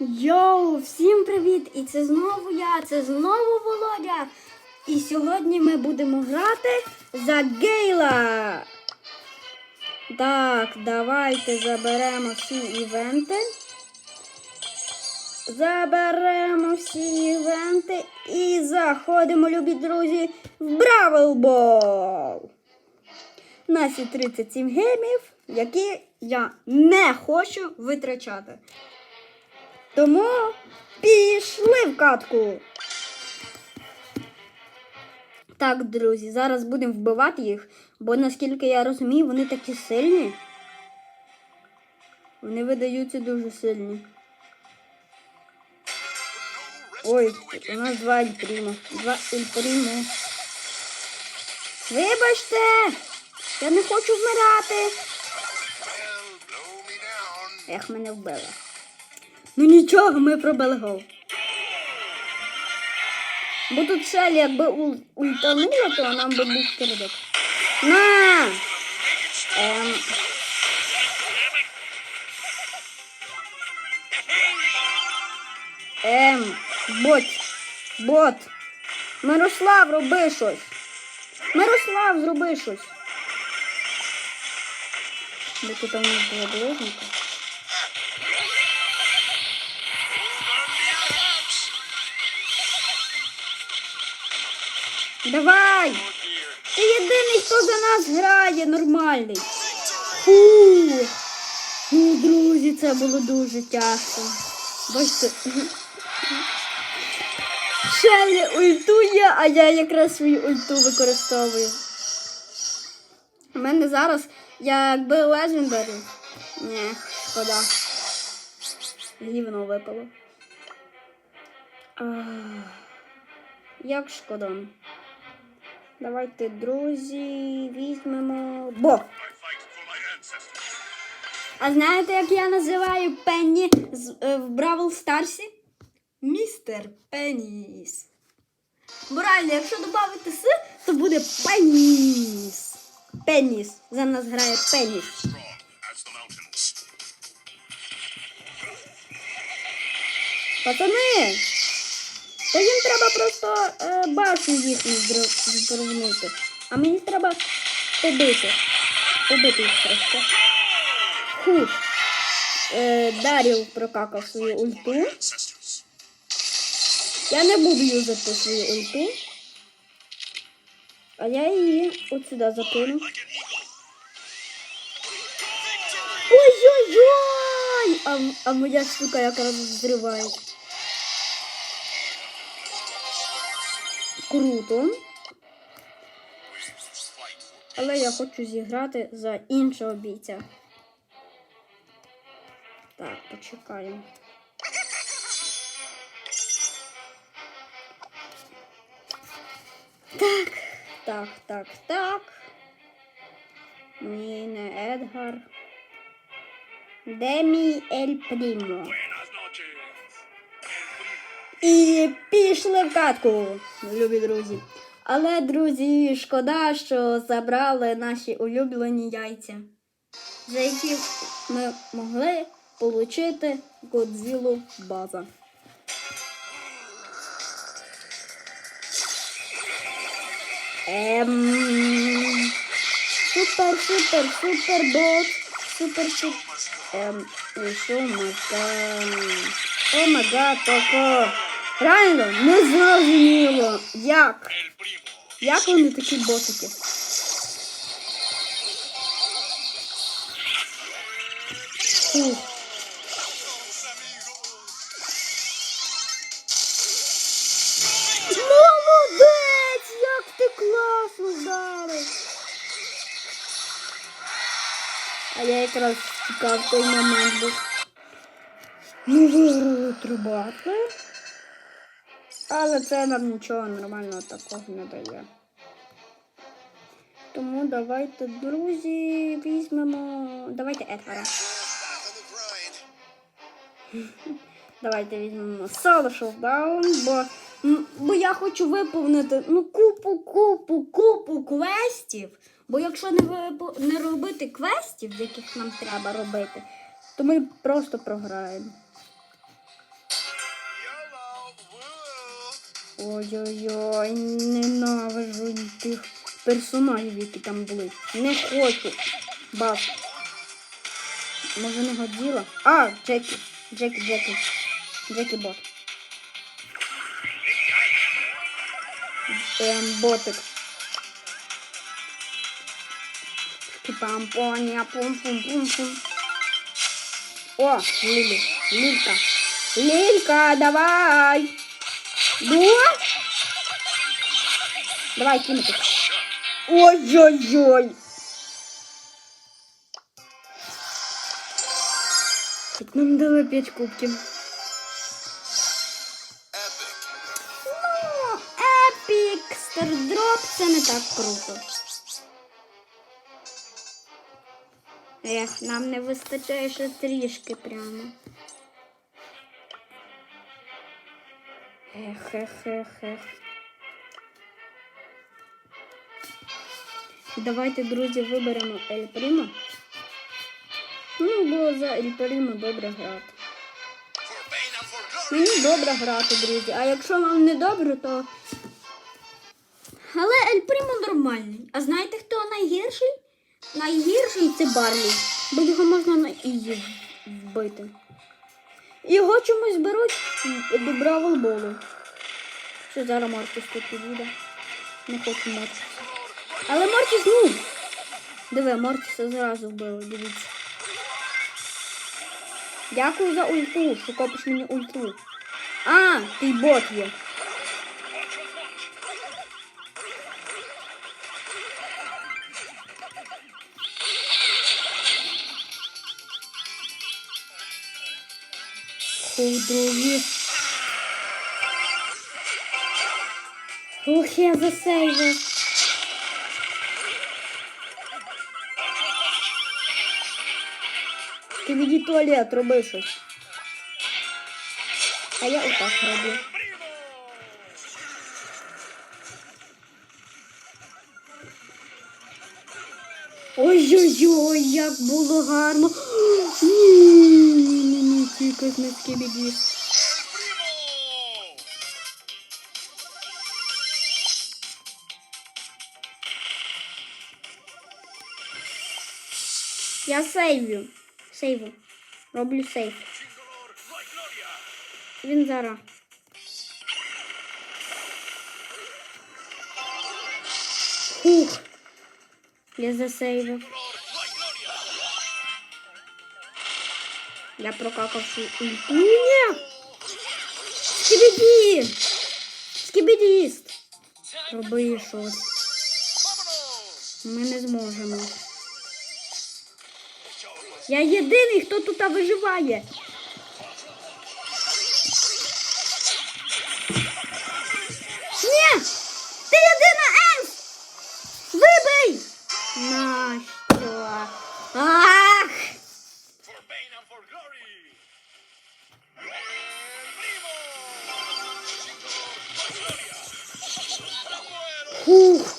Йоу, всім привіт! І це знову я, це знову Володя. І сьогодні ми будемо грати за Гейла. Так, давайте заберемо всі івенти. Заберемо всі івенти і заходимо, любі друзі, в Бравл Бол. Є 37 геймів, які я не хочу витрачати. Тому пішли в катку. Так, друзі, зараз будемо вбивати їх, бо наскільки я розумію, вони такі сильні. Вони видаються дуже сильні. Ой, у нас два ельпрімо. Два ельпрімо. Вибачте! Я не хочу вмирати. Ех, мене вбили. Ну нічого, ми пробили гол. Бо тут Шелі якби ул- ультанула, то нам би був кирдок. На! Ем. Ем, бот. Бот. Мирослав, роби щось. Мирослав, зроби щось. Бо тут у нас було ближника. Давай! Ти єдиний, хто за нас грає, нормальний. Фу. Ну, друзі, це було дуже тяжко. Бачите. Шелі ультує, а я якраз свою ульту використовую. У мене зараз якби легендарі. Ні, шкода. Гівно випало. Ах, Як шкода. Давайте, друзі, візьмемо. Бо! А знаєте, як я називаю Пенні е, в Бравл Старсі? Містер Пеніс. Бо реально, якщо додати с, то буде Пеніс. Пеніс. За нас грає Пеніс. Пацани! То їм треба просто е, башню їхню зруйнути. А мені треба побити. Побити їх просто. Фу. Е, Даріл прокакав свою ульту. Я не буду юзати свою ульту. А я її от сюди закину. Ой-ой-ой! А, а моя штука якраз зриває. Круто. Але я хочу зіграти за іншого бійця. Так, почекаємо. Так, так, так, так. Ні, не Едгар. Де мій Ель Прімо? І пішли в катку, любі друзі. Але, друзі, шкода, що забрали наші улюблені яйця, за які ми могли отримати Годзілу база. Ем... Супер, супер, супер бот. Супер, супер. Ем, що мага? О мага, тако. Реально, не зрозуміло, як. Як вони такі ботики? Фух. Молодець! Як ти класно вдарив! А я якраз чекав той момент, бо ми виграли три батли. Але це нам нічого нормального такого не дає. Тому давайте, друзі, візьмемо. Давайте Едгара. Давайте візьмемо соло шоудаун, бо, бо я хочу виповнити ну, купу, купу, купу квестів. Бо якщо не, випо- не робити квестів, яких нам треба робити, то ми просто програємо. Ой-ой-ой, ненавижу тих персонажів, які там були. Не хочу. Бас. Може не годіла? А, Джекі. Джекі, Джекі. Джекі бот. Ем, ботик. Пам-поня, пум-пум-пум-пум. О, Лілі. Лілька. Лілька, давай. Ну? Давай, кинути. Ой-ой-ой. Так нам дали 5 кубків. Ну, епік, стардроп це не так круто. Ех, нам не вистачає ще трішки прямо. Ех, ех, ех, ех. Давайте, друзі, виберемо Ель Прімо. Ну, бо за Ель Прімо добре грати. Мені добре грати, друзі. А якщо вам не добре, то. Але Ель Прімо нормальний. А знаєте, хто найгірший? Найгірший це Барлі. Бо його можна на ізі вбити. Його чомусь беруть до Бравл Болу. Що зараз Мортіс тут підійде? Не хочу Мортіса. Але Мортіс, ну! Диви, Мортіса зразу вбили, дивіться. Дякую за ульту, що копиш мені ульту. А, ти бот є. Ух, друзі. Ух, я засейвив. Ти віді туалет, роби щось. А я отак роблю. Ой-ой-ой, як було гарно. Ні, з низькі біді. Я сейвю. Сейву. Роблю сейв. Він зараз. Хух. Я засейвив. Я прокакав свій ульту. Ні! Скібіді! Скібідіст! Роби щось. Ми не зможемо. Я єдиний, хто тут виживає. Ні! Ти єдина Енс! Вибий! Нащо? Ах! Фух!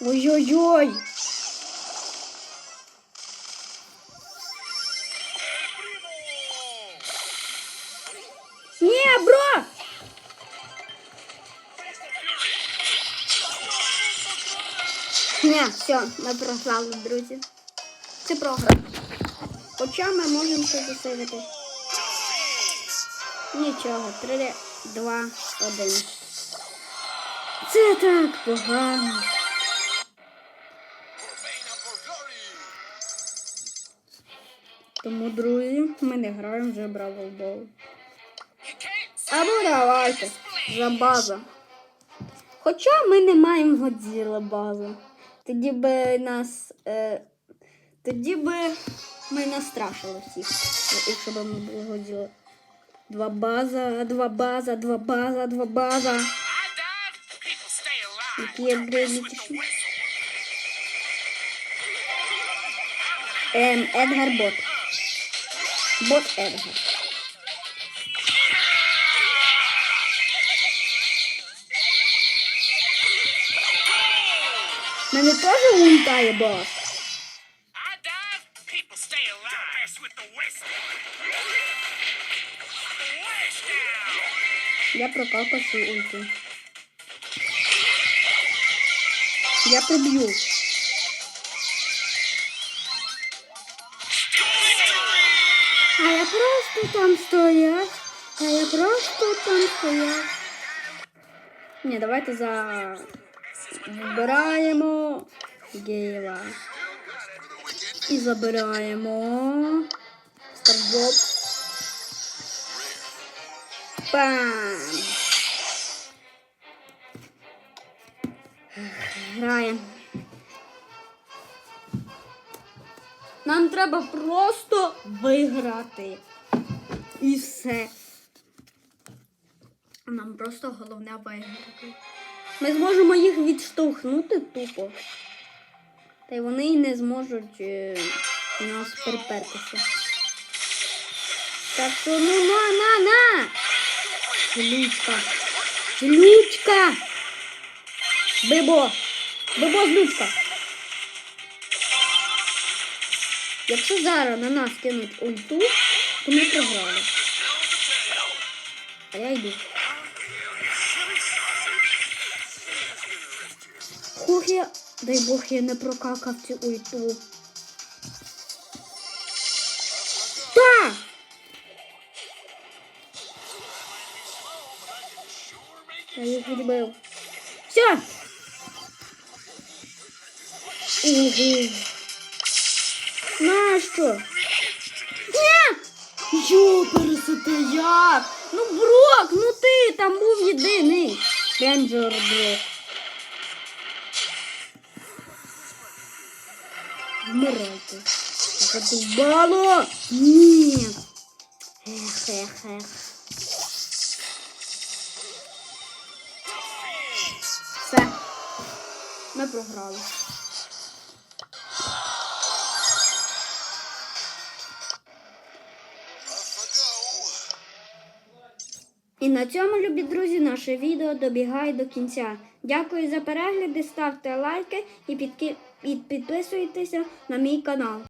Ой-ой-ой! Ні, бро! Ні, все, ми програли, друзі. Це програ. Хоча ми можемо ще засилити. Нічого, 3, 2, 1. Це так погано. Тому, друзі, ми не граємо вже Бравл Бол. Або давайте. За база. Хоча ми не маємо Годзіла базу. Тоді би нас. Е, тоді би ми настрашили всіх. Якщо б ми були Годзіла. Два база, два база, два база, два база. Які є грилітіші. Ем, Едгар Бот. Бот Едгар. Мене теж лунтає бос. I dive, people stay alive. Я прокакав свою ульту. Я проб'ю. А я просто там стояв. А я просто там стояв. Ні, давайте за. Вбираємо Гейла. І забираємо. Старбоб. Бам! Граємо. Нам треба просто виграти. І все. Нам просто головне виграти. Ми зможемо їх відштовхнути тупо. Та й вони й не зможуть е, нас припертися. Так що ну на на на! Ключка. Ключка! Бибо! Бибо злючка! Якщо зараз на нас кинуть ульту, то ми програли. А я йду. Хух я. Дай Бог я не прокакав цю ульту. Та! Я їх відбив. Все! Угу. Нащо? Ні! Йо, пересити як? Ну, Брок, ну ти там був єдиний. Рейнджер Брок. Вмирайте. Задубало. Ні. Ех, ех, ех. Все. Ми програли. І на цьому, любі друзі, наше відео добігає до кінця. Дякую за перегляди, ставте лайки і підписуйтеся на мій канал.